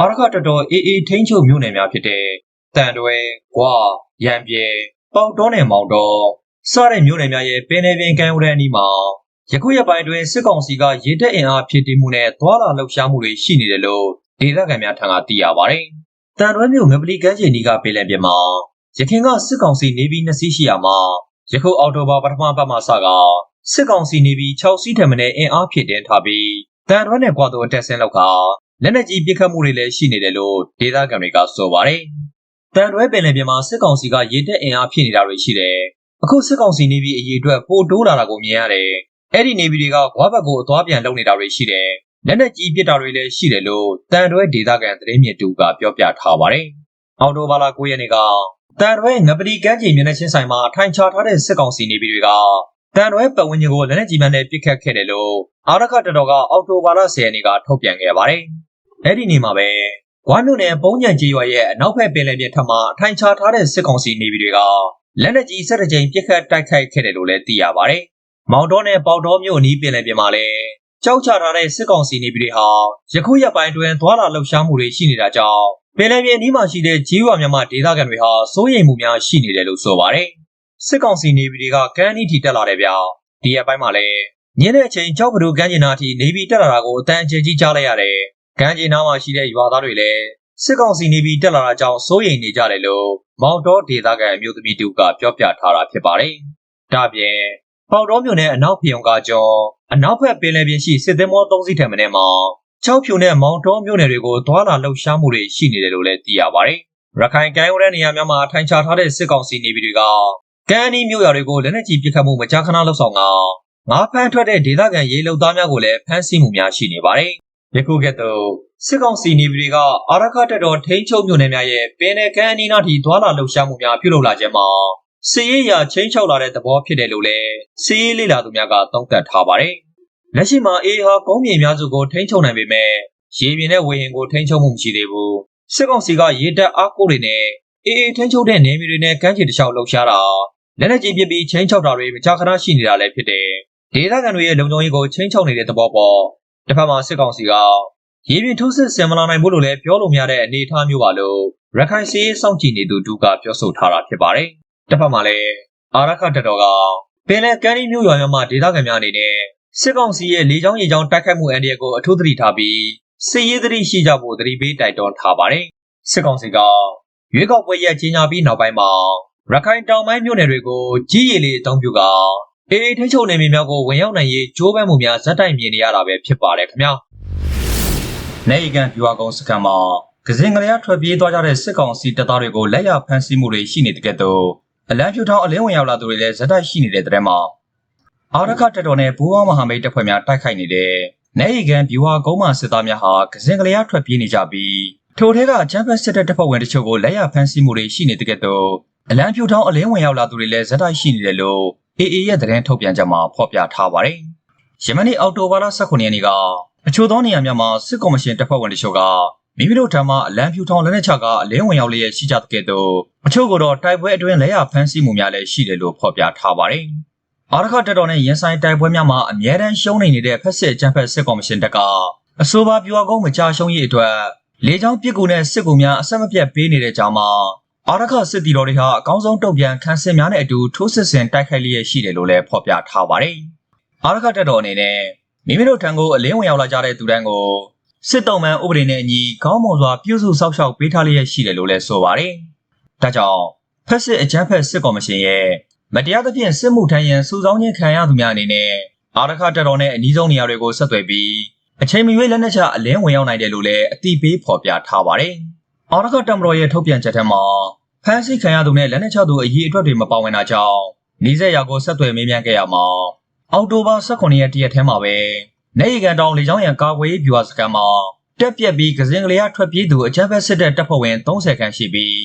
အာရခတတော်အေးအေးထိန်းချုပ်မြို့နယ်များဖြစ်တဲ့တန်တွဲ၊ကွာ၊ရံပြဲ၊ပေါက်တော်နယ်မောင်တော်စတဲ့မြို့နယ်များရဲ့ပင်လယ်ပြင်ကမ်းရိုးတန်းအနီးမှာယခုရက်ပိုင်းတွင်စစ်ကောင်စီကရေတပ်အင်အားဖြည့်တင်းမှုနဲ့သွာလာလှုပ်ရှားမှုတွေရှိနေတယ်လို့ဒေသခံများထံကသိရပါတယ်။တန်တွဲမြို့ငပလီကမ်းခြေနီးကပင်လယ်ပြင်မှာရခင်ကစစ်ကောင်စီနေပြီးနှစ်စီးရှိရာမှာယခုအော်တိုဘာပထမပတ်မှစကစစ်ကောင်စီနေပြီး6စီးထက်မနည်းအင်အားဖြည့်တင်းထားပြီးတန်တွဲနဲ့ကွာတို့အတက်ဆင်းလောက်က လက်နက်ကြီးပစ်ခတ်မှုတွေလည်းရှိနေတယ်လို့ဒေသခံတွေကဆိုပါတယ်။တန်တွဲပင်လယ်ပြင်မှာစစ်ကောင်စီကရေတပ်အင်အားဖြည့်နေတာတွေရှိတယ်။အခုစစ်ကောင်စီနေပြီးအရေးအတွက်ပိုတိုးလာတာကိုမြင်ရတယ်။အဲ့ဒီနေပြီးတွေကဂွားဘက်ကိုအသွားပြန်လုပ်နေတာတွေရှိတယ်။လက်နက်ကြီးပစ်တာတွေလည်းရှိတယ်လို့တန်တွဲဒေသခံသတင်းမြစ်တူကပြောပြထားပါတယ်။အော်တိုဘာလာ9ရက်နေ့ကတန်တွဲငပတိကမ်းခြေမျက်နှာချင်းဆိုင်မှာထိုင်ချထားတဲ့စစ်ကောင်စီနေပြီးတွေကတန်တွဲပတ်ဝန်းကျင်ကိုလက်နက်ကြီးမှန်နဲ့ပစ်ခတ်ခဲ့တယ်လို့အာရခတတော်ကအော်တိုဘာလ10ရက်နေ့ကထုတ်ပြန်ခဲ့ပါတယ်။ အဲ့ဒီနေ့မှာပဲဂွားမြို့နယ်ပုံညံကြီးရွာရဲ့အနောက်ဘက်ပင်လယ်ပြင်ထပ်မှာထိုင်ချထားတဲ့စစ်ကောင်စီနေပြီးတွေကလက်နက်ကြီးဆက်တစ်ကြိမ်ပစ်ခတ်တိုက်ခိုက်ခဲ့တယ်လို့လည်းသိရပါတယ်။မောင်တော်နဲ့ပေါတော်မြို့အနီးပင်လယ်ပြင်မှာလည်းကြောက်ချထားတဲ့စစ်ကောင်စီနေပြီးတွေဟာယခုရက်ပိုင်းတွင်သွာလာလှုပ်ရှားမှုတွေရှိနေတာကြောင့်ပင်လယ်ပြင်အနီးမှာရှိတဲ့ဂျီးဝါမြမဒေသခံတွေဟာစိုးရိမ်မှုများရှိနေတယ်လို့ဆိုပါတယ်။စစ်ကောင်စီနေပြီးတွေကကမ်းနီးထီတက်လာတယ်ဗျာ။ဒီရက်ပိုင်းမှာလည်းညနေအချိန်ကြောက်ဘဒူကမ်းခြေနားထိနေပြီးတက်လာတာကိုအတန်ကျေကြီးကြားလိုက်ရတယ်။ ကမ်းခြေနားမှာရှိတဲ့ရွာသားတွေလည်းစစ်ကောင်စီနေပြီးတက်လာတာကြောင့်စိုးရိမ်နေကြတယ်လို့မောင်တော်ဒေသခံအမျိုးသမီးတူကပြောပြထားတာဖြစ်ပါတယ်။ဒါပြင်ပေါတော်မြို့နယ်အနောက်ဖျုံကကျော်အနောက်ဘက်ပင်လယ်ပြင်ရှိစစ်သင်္ဘော၃စီးထက်မနည်းမှာ၆ဖြူနဲ့မောင်တော်မြို့နယ်တွေကိုသွာလာလှုပ်ရှားမှုတွေရှိနေတယ်လို့လည်းသိရပါတယ်။ရခိုင်ကမ်းရိုးတန်းနေရာများမှာထိုင်ချထားတဲ့စစ်ကောင်စီနေပြည်တော်ကကမ်းအနီးမြို့ရွာတွေကိုလက်နက်ကြီးပစ်ခတ်မှုမကြာခဏလှုပ်ဆောင်ကငါးဖမ်းထွက်တဲ့ဒေသခံရေလုံသားများကိုလည်းဖမ်းဆီးမှုများရှိနေပါတယ်။ ယခုကဲ့သို့စစ်ကောင်စီနေပြည်တော်ကအာရခတက်တော်ထိန်းချုပ်မြို့နယ်များရဲ့ပင်နယ်ကမ်းအနီးနားထိသွာလာလှုပ်ရှားမှုများပြုလုပ်လာခြင်းမှာစီးရေးရာချင်းချောက်လာတဲ့သဘောဖြစ်တယ်လို့လည်းစီးရေးလေလာသူများကသုံးသပ်ထားပါတယ်။လက်ရှိမှာအေးဟာကုန်းမြေများစုကိုထိန်းချုပ်နိုင်ပေမဲ့ရေပြင်နဲ့ဝေဟင်ကိုထိန်းချုပ်မှုမရှိသေးဘူး။စစ်ကောင်စီကရေတပ်အားကိုးတွေနဲ့အေးအေးထိန်းချုပ်တဲ့နေမြေတွေနဲ့ကမ်းခြေတစ်လျှောက်လှုပ်ရှားတာလက်နက်ကြီးပစ်ပြီးချင်းချောက်တာတွေမကြာခဏရှိနေတာလည်းဖြစ်တယ်။ဒေသခံတွေရဲ့လုံခြုံရေးကိုချင်းချောက်နေတဲ့သဘောပေါ့။ တစ်ဖက်မှာစစ်ကောင်စီကရေပြင်ထိုးစစ်ဆင်မလာနိုင်ဘူးလို့လည်းပြောလို့မရတဲ့အနေအထားမျိုးပါလို့ရခိုင်စီးစောင့်ကြည့်နေသူတူကပြောဆိုထားတာဖြစ်ပါတယ်။တစ်ဖက်မှာလည်းအာရခတက်တော်ကပင်လယ်ကမ်းရီးမျိုးရွာများမှာဒေသခံများအနေနဲ့စစ်ကောင်စီရဲ့လေကြောင်းရေကြောင်းတိုက်ခိုက်မှုအန္တရာယ်ကိုအထူးသတိထားပြီးစစ်ရေးသတိရှိကြဖို့သတိပေးတိုက်တွန်းထားပါတယ်။စစ်ကောင်စီကရွေးကောက်ပွဲရဲ့ကြီးညာပြီးနောက်ပိုင်းမှာရခိုင်တောင်ပိုင်းမြို့နယ်တွေကိုကြီးရည်လေးအုံပြုက အေးအေးထိချုပ်နေမြေများကိုဝင်ရောက်နိုင်ရေးကြိုးပမ်းမှုများဇက်တိုက်မြင်နေရတာပဲဖြစ်ပါတယ်ခင်ဗျာ။နေကန်ပြူအကုန်းစကန်မှာကစင်ကလေးရထွက်ပြေးသွားကြတဲ့စစ်ကောင်စီတပ်သားတွေကိုလက်ရဖမ်းဆီးမှုတွေရှိနေတဲ့ကဲ့သို့အလံဖြူထောင်းအလင်းဝင်ရောက်လာသူတွေလည်းဇက်တိုက်ရှိနေတဲ့တဲ့မှာအာရခတက်တော်နဲ့ဘူဝမဟာမိတ်တပ်ဖွဲ့များတိုက်ခိုက်နေတဲ့နေကန်ပြူဟာကုန်းမှစစ်သားများဟာကစင်ကလေးရထွက်ပြေးနေကြပြီး ထိုထဲကချမ်ပီယံစစ်တပ်တပ်ဖွဲ့ဝင်တချို့ကိုလက်ရဖမ်းဆီးမှုတွေရှိနေတဲ့ကဲ့သို့အလံဖြူထောင်းအလင်းဝင်ရောက်လာသူတွေလည်းဇက်တိုက်ရှိနေတယ်လို့ AA ရဲ့သတင်းထုတ်ပြန်ချက်မှာဖော်ပြထားပါတယ်။ယမနေ့အောက်တိုဘာလ18ရက်နေ့ကအချို့သောနေရာများမှာစစ်ကော်မရှင်တပ်ဖွဲ့ဝင်တချို့ကမိမိတို့ထံမှအလံဖြူထောင်းလက်နက်ချကအလင်းဝင်ရောက်လျက်ရှိကြတဲ့ကဲ့သို့အချို့ကတော့တိုက်ပွဲအတွင်းလက်ရဖမ်းဆီးမှုများလည်းရှိတယ်လို့ဖော်ပြထားပါတယ်။အာရခတက်တော်နဲ့ရန်ဆိုင်တိုက်ပွဲများမှာအမြဲတမ်းရှုံးနေနေတဲ့ဖက်စစ်အကြမ်းဖက်စစ်ကော်မရှင်တပ်ကအဆိုပါပြူအကုန်းမကြာရှုံးရေးအတွက် လေကြောင်းပစ်ကူနဲ့စစ်ကူများအဆက်မပြတ်ပေးနေတဲ့ကြောင်းမှာအာရခစစ်တီတော်တွေဟာအကောင်းဆုံးတုံ့ပြန်ခန်းစင်များနဲ့အတူထိုးစစ်ဆင်တိုက်ခိုက်လျက်ရှိတယ်လို့လည်းဖော်ပြထားပါတယ်။အာရခတက်တော်အနေနဲ့မိမိတို့ထံကိုအလင်းဝင်ရောက်လာကြတဲ့သူတိုင်းကိုစစ်တုံးမှန်ဥပဒေနဲ့အညီကောင်းမွန်စွာပြုစုစောင့်ရှောက်ပေးထားလျက်ရှိတယ်လို့လည်းဆိုပါတယ်။ဒါကြောင့်ဖက်စစ်အကြမ်းဖက်စစ်ကော်မရှင်ရဲ့မတရားသဖြင့်စစ်မှုထမ်းရန်စုဆောင်းခြင်းခံရသူများအနေနဲ့အာရခတက်တော်နဲ့အနည်းဆုံးနေရာတွေကိုဆက်သွယ်ပြီး အချိန်မရွေးလက်နက်ချအလင်းဝင်ရောက်နိုင်တယ်လို့လည်းအတိပေးဖော်ပြထားပါတယ်။အာရခတမတော်ရဲ့ထုတ်ပြန်ချက်ထဲမှာဖမ်းဆီးခံရသူနဲ့လက်နက်ချသူအရေးအတွက်တွေမပါဝင်တာကြောင့်နီးစက်ရာကိုဆက်သွယ်မေးမြန်းခဲ့ရမှာအောက်တိုဘာ18ရက်တရက်ထဲမှာပဲနေရီကန်တောင်လေကြောင်းရန်ကာကွယ်ရေးဗျူဟာစခန်းမှာတက်ပြက်ပြီးကစင်ကလေးရထွက်ပြေးသူအကြမ်းဖက်စစ်တပ်တပ်ဖွဲ့ဝင်30ခန့်ရှိပြီး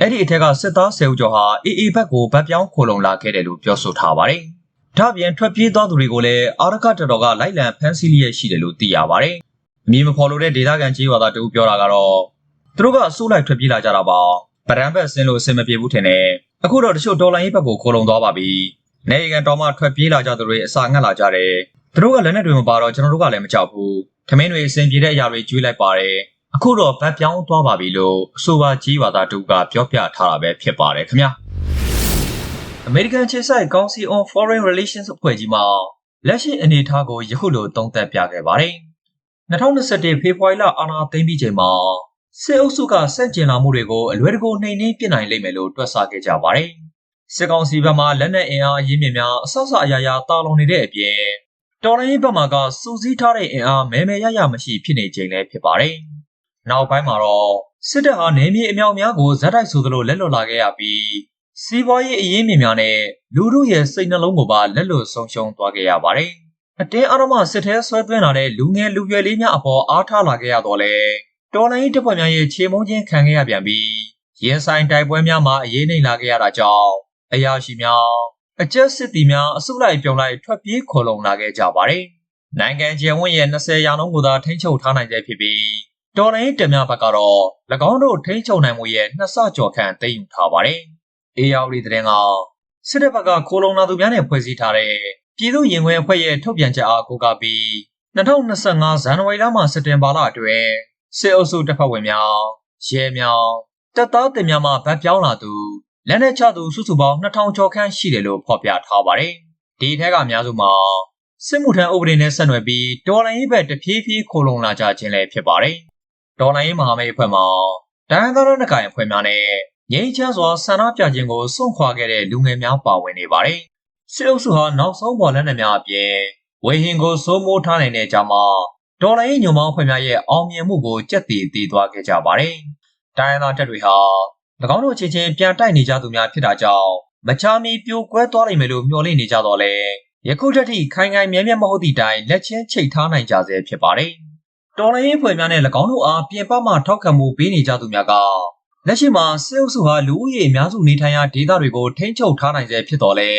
အဲ့ဒီအထက်ကစစ်သား10ဦးကျော်ဟာအေအေဘက်ကိုဗတ်ပြောင်းခိုလုံလာခဲ့တယ်လို့ပြောဆိုထားပါတယ်။ ဒါ့အပြင်ထွက်ပြေးသွားသူတွေကိုလည်းအာရကတတော်ကလိုက်လံဖမ်းဆီးလျက်ရှိတယ်လို့သိရပါတယ်။အမည်မဖော်လို့တဲ့ဒေသခံကြီးရွာသားတူပြောတာကတော့သူတို့ကအစိုးလိုက်ထွက်ပြေးလာကြတာပါ။ပရန်ဘက်ဆင်းလို့အဆင်မပြေဘူးထင်တယ်။အခုတော့တချို့ဒေါ်လာရေးဘက်ကိုခိုလုံသွားပါပြီ။နေကန်တော်မှထွက်ပြေးလာကြသူတွေအစာငတ်လာကြတယ်။သူတို့ကလက်နက်တွေမပါတော့ကျွန်တော်တို့ကလည်းမကြောက်ဘူး။ထမင်းတွေအဆင်ပြေတဲ့အရာတွေကျွေးလိုက်ပါတယ်။အခုတော့ဗတ်ပြောင်းသွားပါပြီလို့အဆိုပါကြီးဝါသားတူကပြောပြထားတာပဲဖြစ်ပါတယ်ခင်ဗျာ American ခြေဆိုင် Council on Foreign Relations အဖွဲ့ကြီးမှာလက်ရှိအနေအထားကိုယခုလိုသုံးသပ်ပြခဲ့ပါတယ်2021ဖေဖော်ဝါရီလအာဏာသိမ်းပြီးချိန်မှာစစ်အုပ်စုကစန့်ကျင်လာမှုတွေကိုအလွယ်တကူနှိမ်နင်းပြစ်နိုင်လိမ့်မယ်လို့တွက်ဆခဲ့ကြပါတယ်စစ်ကောင်စီဘက်မှလက်နက်အင်အားအရင်းမြစ်များအဆောက်အအရာရာတာလွန်နေတဲ့အပြင်တော်လိုင်းဘက်မှကစူးစီးထားတဲ့အင်အားမဲမဲရရမရှိဖြစ်နေချိန်လည်းဖြစ်ပါတယ်နောက်ပိုင်းမှာတော့စစ်တပ်ဟာနေမြေအမြောက်အများကိုဇက်တိုက်ဆိုသလိုလက်လွတ်လာခဲ့ရပြီး စီးပွားရေးအရင်းမြစ်များနဲ့လူမှုရဲ့စိတ်နှလုံးကိုပါလက်လွတ်ဆုံးရှုံးသွားခဲ့ရပါတယ်။အတင်းအဓမ္မစစ်ထဲဆွဲသွင်းလာတဲ့လူငယ်လူရွယ်လေးများအပေါ်အားထားလာခဲ့ရတော့လေတော်လိုင်းတပ်ဖွဲ့များရဲ့ခြေမုံချင်းခံခဲ့ရပြန်ပြီးရင်ဆိုင်တိုက်ပွဲများမှာအရေးနှိမ်လာခဲ့ရတာကြောင့်အရာရှိများအကျက်စစ်တီများအစုလိုက်ပြုံလိုက်ထွက်ပြေးခေါ်လုံလာခဲ့ကြပါတယ်။နိုင်ငံကျယ်ဝန်းရဲ့20ရာနှုန်းကိုသာထိန်းချုပ်ထားနိုင်ကြဖြစ်ပြီးတော်လိုင်းတပ်များဘက်ကတော့၎င်းတို့ထိန်းချုပ်နိုင်မှုရဲ့နှစ်ဆကျော်ခန့်သိမ်းယူထားပါတယ်။ အေယာဝတီသတင်းကစစ်တပ်ဘက်ကခိုးလုံလာသူများနဲ့ဖွဲ့စည်းထားတဲ့ပြည်သူ့ရင်ခွဲအဖွဲ့ရဲ့ထုတ်ပြန်ချက်အားကိုးကားပြီး2025ဇန်နဝါရီလမှစက်တင်ဘာလအတွင်းစစ်အုပ်စုတပ်ဖွဲ့ဝင်များရဲများတပ်သားတင်များမှဗတ်ပြောင်းလာသူလက်နက်ချသူစုစုပေါင်း2000ကျော်ခန့်ရှိတယ်လို့ဖော်ပြထားပါတယ်။ဒီထက်ကအများစုမှာစစ်မှုထမ်းဥပဒေနဲ့ဆက်နွယ်ပြီးဒေါ်လာရေးဘက်တဖြည်းဖြည်းခိုလုံလာကြခြင်းလည်းဖြစ်ပါတယ်။ဒေါ်လာရေးမဟာမိတ်အဖွဲ့မှာတန်ခါရနကိုင်အဖွဲ့များနဲ့ ငြိမ်းချမ်းစွာဆန္ဒပြခြင်းကိုစွန့်ခွာခဲ့တဲ့လူငယ်များပါဝင်နေပါတယ်။စစ်အုပ်စုဟာနောက်ဆုံးပေါ်လက်နက်များအပြင်ဝေဟင်ကိုစိုးမိုးထားနိုင်တဲ့ကြောင့်မှဒေါ်လာရေးညွန်မောင်းအဖွဲ့များရဲ့အောင်မြင်မှုကိုကြက်တည်တည်သွားခဲ့ကြပါတယ်။တိုင်းရင်းသားတပ်တွေဟာ၎င်းတို့ချင်းချင်းပြန်တိုက်နေကြသူများဖြစ်တာကြောင့်မချာမီပြိုကွဲသွားနိုင်မယ်လို့မျှော်လင့်နေကြတော့လေယခုထက်ထိခိုင်ခိုင်မြဲမြဲမဟုတ်သည့်တိုင်လက်ချင်းချိတ်ထားနိုင်ကြဆဲဖြစ်ပါတယ်။တော်လိုင်းရေးဖွဲ့များနဲ့၎င်းတို့အားပြင်ပမှထောက်ခံမှုပေးနေကြသူများက လက်ရှိမှာစစ်အုပ်စုဟာလူဦးရေအများစုနေထိုင်ရာဒေသတွေကိုထိန်းချုပ်ထားနိုင်ဆဲဖြစ်တော်လဲ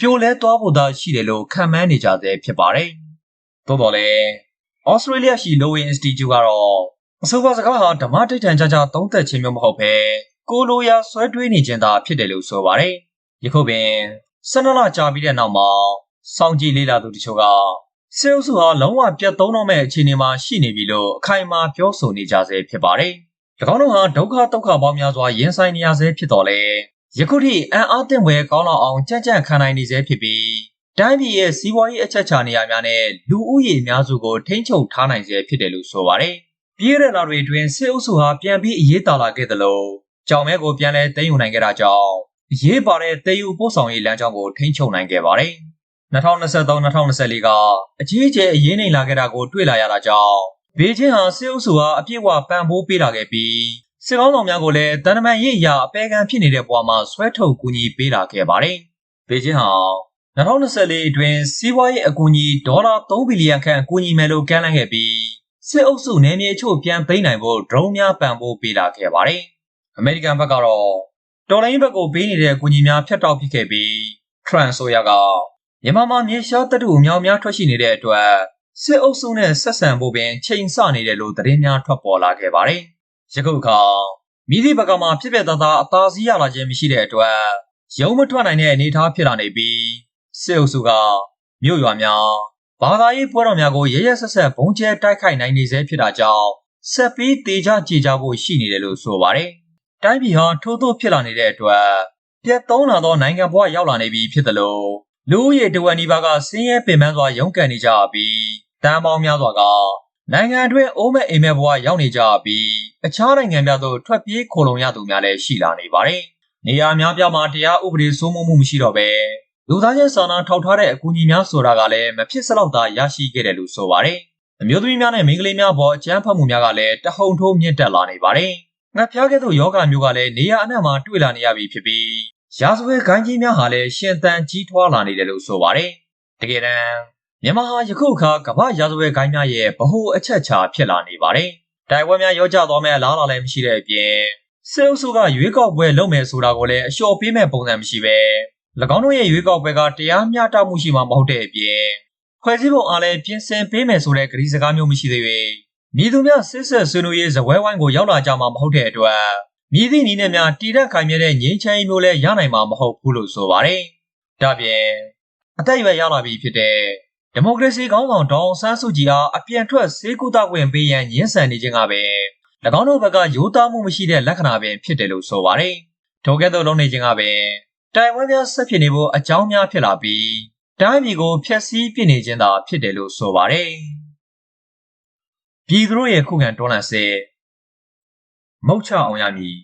ပြိုလဲသွားဖို့သာရှိတယ်လို့ခံမှန်းနေကြဆဲဖြစ်ပါတယ်။သို့တော်လည်းဩစတြေးလျရှိ Lowy Institute ကတော့အဆိုပါစကားဟာဓမ္မတိတ်ထန်ကြကြသုံးသက်ခြင်းမျိုးမဟုတ်ဘဲကိုလိုရာဆွဲတွေးနေခြင်းသာဖြစ်တယ်လို့ဆိုပါတယ်။ယခုပင်12လကြာပြီးတဲ့နောက်မှာစောင့်ကြည့်လေ့လာသူတချို့ကစေအုပ်စုဟာလုံးဝပြတ်သုံးတော့မဲ့အခြေအနေမှာရှိနေပြီလို့အခိုင်အမာပြောဆိုနေကြဆဲဖြစ်ပါတယ်။၎ င်းတို့ဟာဒုက္ခဒုက္ခပေါင်းများစွာရင်ဆိုင်နေရဆဲဖြစ်တော်လဲယခုထိအံ့အားသင့်ဝဲကောင်းလောက်အောင်ကြံ့ကြံ့ခံနိုင်နေဆဲဖြစ်ပြီးတိုင်းပြည်ရဲ့စီးပွားရေးအချက်ချာနေရာများနဲ့လူဦးရေအများစုကိုထိန်းချုပ်ထားနိုင်ဆဲဖြစ်တယ်လို့ဆိုပါတယ်။ပြည်ရလာတွေအတွင်းစစ်အုပ်စုဟာပြန်ပြီးအရေးတာလာခဲ့သလိုကြောင်မဲကိုပြန်လဲသိမ်းယူနိုင်ခဲ့တာကြောင့်အရေးပါတဲ့တေယူပို့ဆောင်ရေးလမ်းကြောင်းကိုထိန်းချုပ်နိုင်ခဲ့ပါတယ်။2023-2024ကအကြီးအကျယ်အရေးနိုင်လာခဲ့တာကိုတွေ့လာရတာကြောင့် ဘေကျင်းဟာစစ်အုပ်စုဟာအပြည့်အဝပံ့ပိုးပေးလာခဲ့ပြီးစစ်ကောင်းဆောင်များကိုလည်းတန်တမန်ရေးအရာအပေခံဖြစ်နေတဲ့ဘဝမှာဆွဲထုတ်ကူညီပေးလာခဲ့ပါတယ်။ဘေကျင်းဟာ2024အတွင်းစီးပွားရေးအကူအညီဒေါ်လာ3ဘီလီယံခန့်ကူညီမယ်လို့ကမ်းလှမ်းခဲ့ပြီးစစ်အုပ်စုနယ်မြေအချို့ပြန်သိမ်းနိုင်ဖို့ဒရုန်းများပံ့ပိုးပေးလာခဲ့ပါတယ်။အမေရိကန်ဘက်ကတော့တော်လိုင်းဘက်ကိုပေးနေတဲ့အကူအညီများဖြတ်တောက်ဖြစ်ခဲ့ပြီးထရန့်ဆိုရကမြန်မာမှာမြေရှားတပ်တို့အများများထွက်ရှိနေတဲ့အတွက် စစ်အုပ်စုနဲ့ဆက်ဆံဖို့ပင်ချိန်ဆနေတယ်လို့သတင်းများထွက်ပေါ်လာခဲ့ပါတယ်။ယခုအခါမိသည့်ဘက်ကမှဖြစ်ဖြစ်သားသားအသာစီးရလာခြင်းမရှိတဲ့အတွက်ရုံးမထွက်နိုင်တဲ့အနေအထားဖြစ်လာနေပြီးစစ်အုပ်စုကမြို့ရွာများဘာသာရေးပွဲတော်များကိုရရဆက်ဆက်ဘုံကျဲတိုက်ခိုက်နိုင်နေစေဖြစ်တာကြောင့်ဆက်ပြီးတေချကြေကြဖို့ရှိနေတယ်လို့ဆိုပါတယ်။တိုင်းပြည်ဟာထိုးထိုးဖြစ်လာနေတဲ့အတွက်ပြတ်သုံးလာသောနိုင်ငံဘဝရောက်လာနေပြီဖြစ်တယ်လို့ လူဦးရေတဝက်နီးပါးကစင်းရဲပင်ပန်းစွာရုန်းကန်နေကြပြီးတန်ပေါင်းများစွာကနိုင်ငံအတွင်းအိုးမဲ့အိမ်မဲ့ဘဝရောက်နေကြပြီးအခြားနိုင်ငံများသို့ထွက်ပြေးခိုလုံရသူများလည်းရှိလာနေပါတယ်။နေရာများပြားမှာတရားဥပဒေစိုးမိုးမှုမရှိတော့ဘဲလူသားချင်းစာနာထောက်ထားတဲ့အကူအညီများဆိုတာကလည်းမဖြစ်စလောက်သာရရှိခဲ့တယ်လို့ဆိုပါတယ်။အမျိုးသမီးများနဲ့မိန်းကလေးများပေါ်အကြမ်းဖက်မှုများကလည်းတဟုန်ထိုးမြင့်တက်လာနေပါတယ်။ငှက်ဖျားကဲ့သို့ယောဂမျိုးကလည်းနေရာအနှံ့မှာတွေ့လာနေရပြီဖြစ်ပြီး ရာဇဝဲခိုင်းကြီးများဟာလည်းရှင်သန်ကြီးထွားလာနေတယ်လို့ဆိုပါတယ်။တကယ်တမ်းမြန်မာဟာယခုအခါကမ္ဘာရာဇဝဲခိုင်းများရဲ့ဗဟိုအချက်ချာဖြစ်လာနေပါတယ်။တိုင်ဝမ်များရောကြသွားမဲ့အလားအလာလည်းမရှိတဲ့အပြင်စစ်အုပ်စုကရွေးကောက်ပွဲလုပ်မယ်ဆိုတာကိုလည်းအလျှော့ပေးမဲ့ပုံစံမရှိပဲ၎င်းတို့ရဲ့ရွေးကောက်ပွဲကတရားမျှတမှုရှိမှာမဟုတ်တဲ့အပြင်ဖွဲ့စည်းပုံအားလည်းပြင်ဆင်ပေးမယ်ဆိုတဲ့ကတိစကားမျိုးမရှိသေး၍မြည်သူများဆစ်ဆက်ဆွေးနွေးရေးဇပွဲဝိုင်းကိုရောက်လာကြမှာမဟုတ်တဲ့အတွက် မြည်သည့်နည်းနဲ့များတည်တဲ့ခိုင်မြဲတဲ့ငြိမ်းချမ်းရေးမျိုးလည်းရနိုင်မှာမဟုတ်ဘူးလို့ဆိုပါတယ်။ဒါပြင်အသက်အရွယ်ရလာပြီဖြစ်တဲ့ဒီမိုကရေစီခေါင်းဆောင်ဒေါအောင်ဆန်းစုကြည်အားအပြန်ထွက်စေးကုသခွင့်ပေးရန်ညှင်းဆန်နေခြင်းကပဲ၎င်းတို့ဘက်ကရိုးသားမှုမရှိတဲ့လက္ခဏာပင်ဖြစ်တယ်လို့ဆိုပါတယ်။ထိုကဲ့သို့လုပ်နေခြင်းကပင်တိုင်ဝမ်များဆက်ဖြစ်နေဖို့အကြောင်းများဖြစ်လာပြီးတိုင်းပြည်ကိုဖျက်ဆီးပစ်နေခြင်းသာဖြစ်တယ်လို့ဆိုပါတယ်။ပြည်သူတို့ရဲ့ခုခံတော်လှန်စစ် မုတ်ချအောင်ရမည်